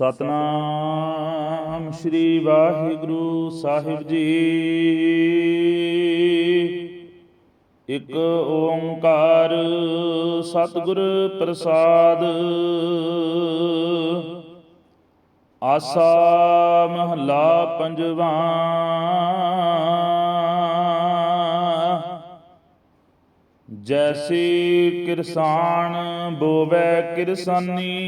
ਸਤਨਾਮ ਸ੍ਰੀ ਵਾਹਿਗੁਰੂ ਸਾਹਿਬ ਜੀ। ਇੱਕ ਓੰਕਾਰ ਸਤਿਗੁਰ ਪ੍ਰਸਾਦ। ਆਸਾ ਮਹਲਾ ਪੰਜਵਾ। ਜੈਸੀ ਕਿਰਸਾਨ ਬੋਵੈ ਕਿਰਸਾਨੀ।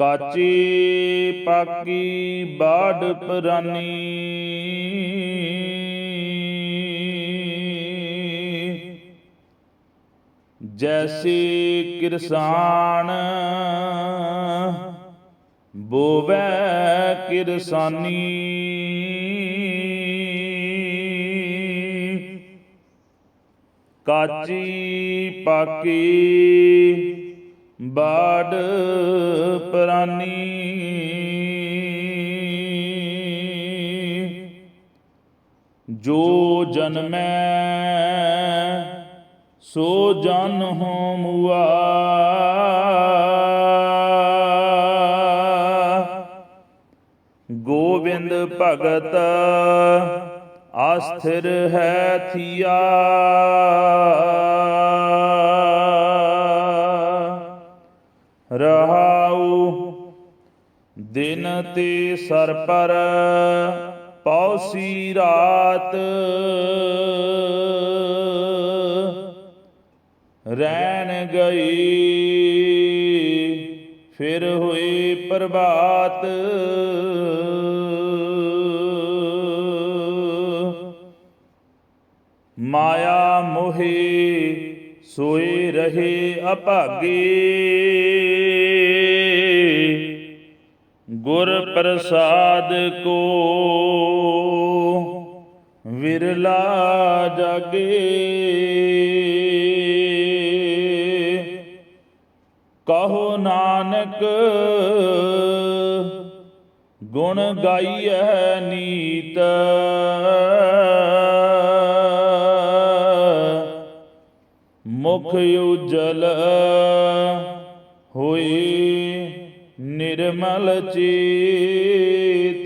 ਕਾਚੀ ਪਾਕੀ ਬਾੜ ਪ੍ਰਾਨੀ। ਜੈਸੀ ਕਿਰਸਾਨ ਬੋਵੈ ਕਿਰਸਾਨੀ। ਕਾਚੀ ਪਾਕੀ ਬਾੜ ਪਰਾਨੀ। ਜੋ ਜਨਮੈ ਸੋ ਜਨ ਹੋ ਮੁਆ ਗੋਬਿੰਦ ਭਗਤ ਆਸਥਿਰ ਹੈ ਥੀਆ। ਰਹਾਉ ਦਿਨ ਤੇ ਸਰ ਪਰ ਪੌਸੀ ਰਾਤ। ਰਹਿਣ ਗਈ, ਫਿਰ ਹੋਏ ਪ੍ਰਭਾਤ। ਮਾਇਆ ਮੋਹੇ ਸੋਏ ਰਹੇ ਅਭਾਗੇ। ਗੁਰ ਪ੍ਰਸਾਦ ਕੋ। ਵਿਰਲਾ ਜਾਗੇ। ਕਹੋ ਨਾਨਕ ਗੁਣ ਗਾਈਐ ਨੀਤ। ਮੁਖ ਉਜਲ ਹੋਈ ਨਿਰਮਲ ਚੇਤ।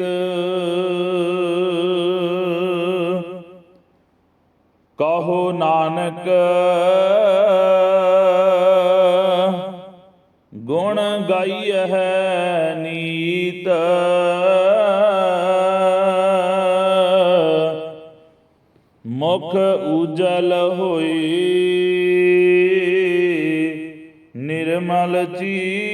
ਕਹੋ ਨਾਨਕ ਗੁਣ ਗਾਈ ਹੈ ਨੀਤ। ਮੁਖ ਉਜਲ ਹੋਈ ਨਿਰਮਲ ਜੀ